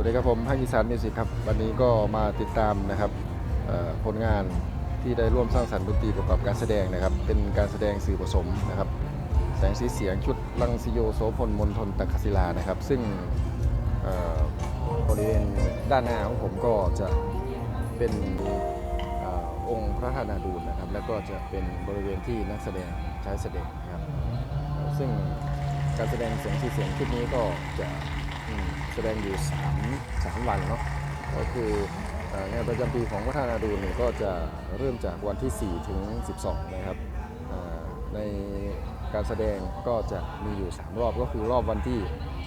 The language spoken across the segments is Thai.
วัสดีครับผมภาคอีสานมิวสิกครับ วันนี้ก็มาติดตามนะครับผลงานที่ได้ร่วมสร้างสรรค์ดนตรีประกอบการแสดงนะครับ เป็นการแสดงสื่อผสมนะครับ แสงสีเสียงชุดลังสิโยโสพลมนทนตักศิลานะครับ ซึ่งบริเวณด้านหน้าของผมก็จะเป็นอองค์พระธาตุนาดูลนะครับ แล้วก็จะเป็นบริเวณที่นักแสดงใช้แสดงนะครับ ซึ่งการแสดงเสียงสีเสียงชุดนี้ก็จะ แสดงอยู่3 3วันเนาะก็คืองานประจำปีของวัฒนาดูลเนี่ยก็จะเริ่มจากวันที่ 4 ถึง 12 นะครับในการแสดงก็จะมีอยู่ 3 รอบก็คือรอบวันที่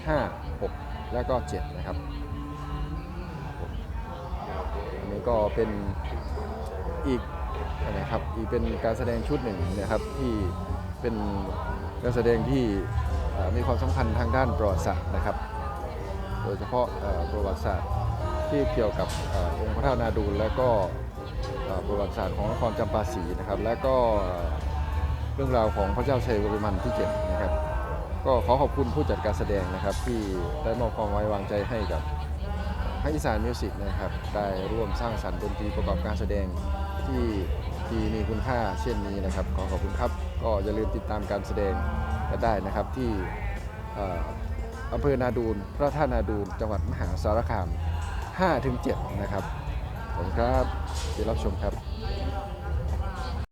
5 6 และก็ 7 นะครับอันนี้ก็เป็นอีกนะครับอีกเป็นการแสดงชุดหนึ่งนะครับที่เป็นการแสดงที่มีความสำคัญทางด้านประวัติศาสตร์นะครับ โดยเฉพาะประวัติศาสตร์ที่เกี่ยวกับองค์พระธาตุนาดูลและก็ประวัติศาสตร์ของนครจำปาสีนะครับ และก็เรื่องราวของพระเจ้าชัยวรมันที่7นะครับ ก็ขอขอบคุณผู้จัดการแสดงนะครับ ที่ได้มอบความไว้วางใจให้กับให้อีสานมิวสิกนะครับ ได้ร่วมสร้างสรรค์ดนตรีประกอบการแสดงที่ที่มีคุณค่าเช่นนี้นะครับ ขอขอบคุณครับ ก็อย่าลืมติดตามการแสดงกันได้นะครับที่ อำเภอนาดูนพระธาตุนาดูนจังหวัดมหาสารคาม 5-7 นะครับ ขอบคุณครับที่รับชมครับ